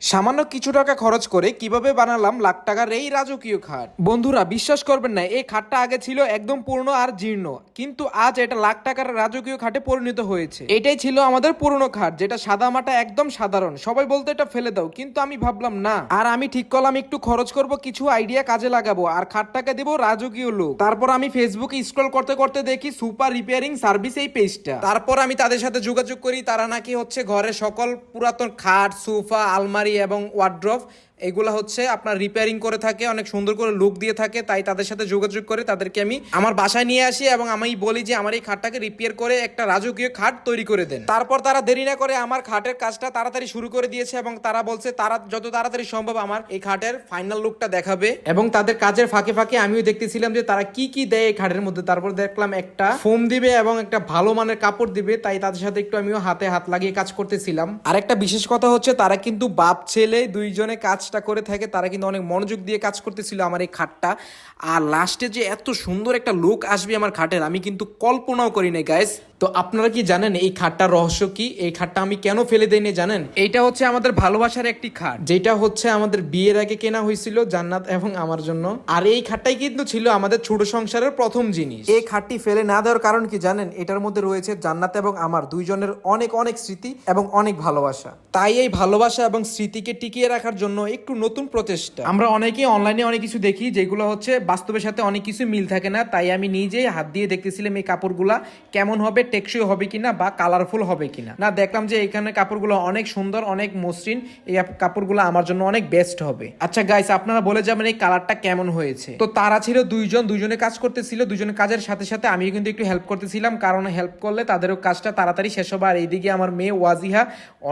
সামান্য কিছু টাকা খরচ করে কীভাবে বানালাম লাখ টাকার এই রাজকীয় খাট? বন্ধুরা, বিশ্বাস করবেন না, এই খাটটা আগে ছিল একদম পুরনো আর জীর্ণ, কিন্তু আজ এটা লাখ টাকার রাজকীয় খাটে পরিণত হয়েছে। এটাই ছিল আমাদের পুরনো খাট, যেটা সাদা মাটা একদম সাধারণ। সবাই বলতো এটা ফেলে দাও, কিন্তু আমি ভাবলাম না। আর আমি ঠিক করলাম, একটু খরচ করব, কিছু আইডিয়া কাজে লাগাবো, আর খাটটাকে দেবো রাজকীয় লুক। তারপর আমি ফেসবুকে স্ক্রল করতে করতে দেখি সুপার রিপেয়ারিং সার্ভিস এই পেজটা তারপর আমি তাদের সাথে যোগাযোগ করি, তারা নাকি হচ্ছে ঘরে সকল পুরাতন খাট, সোফা, আলমারি এবং ওয়ার্ড্রফ এগুলা হচ্ছে আপনার রিপেয়ারিং করে থাকে, অনেক সুন্দর করে লুক দিয়ে থাকে, তাই তাদের সাথে যোগাযোগ করে তাদেরকে আমি আমার বাসায় নিয়ে আসি এবং আমি বলি যে আমার এই খাটটাকে রিপেয়ার করে একটা রাজকীয় খাট তৈরি করে দেন। তারপর তারা দেরি না করে আমার খাটের কাজটা তাড়াতাড়ি শুরু করে দিয়েছে এবং তারা বলছে, তারা যত তাড়াতাড়ি সম্ভব আমার এই খাটের ফাইনাল লুকটা দেখাবে। এবং তাদের কাজের ফাঁকে ফাঁকে আমিও দেখতেছিলাম যে তারা কি কি দেয় এই খাটের মধ্যে। তারপর দেখলাম একটা ফোম দিবে এবং একটা ভালো মানের কাপড় দিবে, তাই তাদের সাথে একটু আমিও হাতে হাত লাগিয়ে কাজ করতেছিলাম। আর একটা বিশেষ কথা হচ্ছে, তারা কিন্তু বাপ, ছেলে, দুইজনে কাজটা করে থাকে তারা কিন্তু অনেক মনোযোগ দিয়ে কাজ করতেছিল আমার এই খাটটা। আর লাস্টে যে এত সুন্দর একটা লোক আসবে আমার খাটের আমি কিন্তু কল্পনাও করি নাই গাইস তো আপনারা কি জানেন এই খাটটার রহস্য কি? এই খাটটা আমি কেন ফেলে দেইনি জানেন? এইটা হচ্ছে আমাদের ভালোবাসার একটি খাট যেটা হচ্ছে আমাদের বিয়ের আগে কেনা হয়েছিল জান্নাত এবং আমার জন্য। আর এই খাটটাই কিন্তু ছিল আমাদের ছোট সংসারের প্রথম জিনিস। এই খাটটি ফেলে না দেওয়ার কারণ কি জানেন? এটার মধ্যে রয়েছে জান্নাত এবং আমার দুইজনের অনেক অনেক স্মৃতি এবং অনেক ভালোবাসা। তাই এই ভালোবাসা এবং স্মৃতিকে টিকিয়ে রাখার জন্য একটু নতুন প্রচেষ্টা। আমরা অনেকেই অনলাইনে অনেক কিছু দেখি, যেগুলো হচ্ছে বাস্তবের সাথে অনেক কিছু মিল থাকে না। তাই আমি নিজেই হাত দিয়ে দেখতেছিলাম এই কাপড়গুলা, কেমন হবে, টেকসই হবে কিনা বা কালারফুল হবে কিনা। না, দেখলাম যে এখানে কাপড়গুলো অনেক সুন্দর, অনেক মসৃণ, এই কাপড়গুলো আমার জন্য অনেক বেস্ট হবে। আচ্ছা গাইস আপনারা বলে যাবেন এই কালারটা কেমন হয়েছে? তো তারা ছিল দুইজন দুজনে কাজ করতেছিল দুজনে কাজের সাথে সাথে আমিও কিন্তু একটু হেল্প করতেছিলাম, কারণ হেল্প করলে তাদেরও কাজটা তাড়াতাড়ি শেষ হবে। আর এইদিকে আমার মেয়ে ওয়াজিহা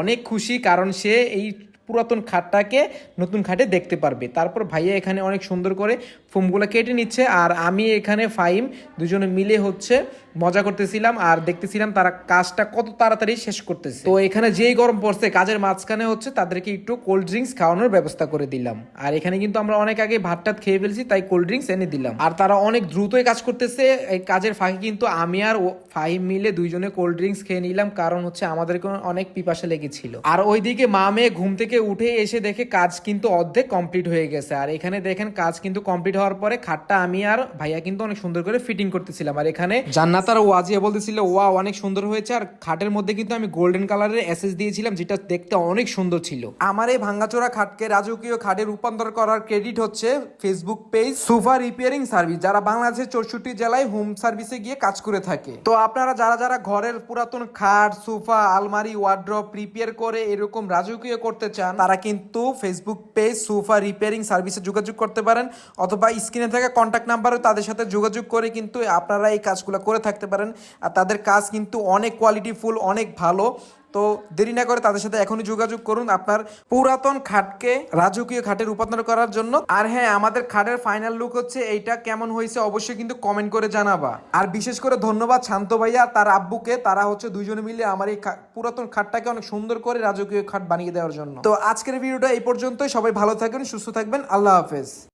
অনেক খুশি, কারণ সে এই পুরাতন খাটটাকে নতুন খাটে দেখতে পারবে। তারপর ভাইয়া এখানে অনেক সুন্দর করে ফোমগুলো কেটে নিচ্ছে আর আমি এখানে ফাইম দুজনে মিলে হচ্ছে মজা করতেছিলাম আর দেখতেছিলাম তারা কাজটা কত তাড়াতাড়ি শেষ করতেছে। তো এখানে যেই গরম পড়ছে কাজের মাঝখানে হচ্ছে তাদেরকে একটু কোল্ড ড্রিঙ্কস খাওয়ানোর ব্যবস্থা করে দিলাম। আর এখানে কিন্তু আমরা অনেক আগে ভাত টাত খেয়ে ফেলছি, তাই কোল্ড ড্রিঙ্কস এনে দিলাম। আর তারা অনেক দ্রুতই কাজ করতেছে, এই কাজের ফাঁকে কিন্তু আমি আর ফাহিম মিলে দুইজনে কোল্ড ড্রিঙ্কস খেয়ে নিলাম, কারণ হচ্ছে আমাদেরকে অনেক পিপাসা লেগেছিল। আর ওইদিকে মা মেয়ে ঘুম থেকে উঠে এসে দেখে কাজ কিন্তু অর্ধেক কমপ্লিট হয়ে গেছে। আর এখানে দেখেন কাজ কিন্তু কমপ্লিট হওয়ার পরে খাটটা আমি আর ভাইয়া কিন্তু অনেক সুন্দর করে ফিটিং করতেছিলাম। আর এখানে জান্নাত আর ওয়াজিয়া বলতেছিল ওয়া অনেক সুন্দর হয়েছে। আর খাটের মধ্যে কিন্তু আমি গোল্ডেন কালারের এসএস দিয়েছিলাম, যেটা দেখতে অনেক সুন্দর ছিল। আমার এই ভাঙ্গাচোরা খাটকে রাজকীয় খাটে রূপান্তর করার ক্রেডিট হচ্ছে Facebook page Sufa repairing service যারা বাংলাদেশের চৌষট্টি জেলায় হোম সার্ভিসে গিয়ে কাজ করে থাকে। তো আপনারা যারা যারা ঘরের পুরাতন খাট সুফা আলমারি ওয়ার্ড্রপ রিপেয়ার করে এরকম রাজকীয় করতে চান তারা কিন্তু ফেসবুক পেজ সোফা রিপেয়ারিং সার্ভিসে যোগাযোগ করতে পারেন অথবা স্ক্রিনে থাকা কন্ট্যাক্ট নাম্বারও তাদের সাথে যোগাযোগ করে কিন্তু আপনারা এই কাজগুলো করে থাকতে পারেন। আর তাদের কাজ কিন্তু অনেক কোয়ালিটিফুল অনেক ভালো। তো দেরি না করে তাদের সাথে এখনই যোগাযোগ করুন আপনার পুরাতন খাটকে, রাজকীয় খাটে রূপান্তর করার জন্য। আর হ্যাঁ আমাদের খাটের ফাইনাল লুক হচ্ছে এইটা কেমন হয়েছে অবশ্যই কিন্তু কমেন্ট করে জানাবা। আর বিশেষ করে ধন্যবাদ শান্ত ভাইয়া, তার আব্বুকে। তারা হচ্ছে দুইজনে মিলে আমার এই পুরাতন খাটটাকে অনেক সুন্দর করে রাজকীয় খাট বানিয়ে দেওয়ার জন্য। তো আজকের ভিডিওটা এই পর্যন্তই। সবাই ভালো থাকবেন, সুস্থ থাকবেন। আল্লাহ হাফেজ।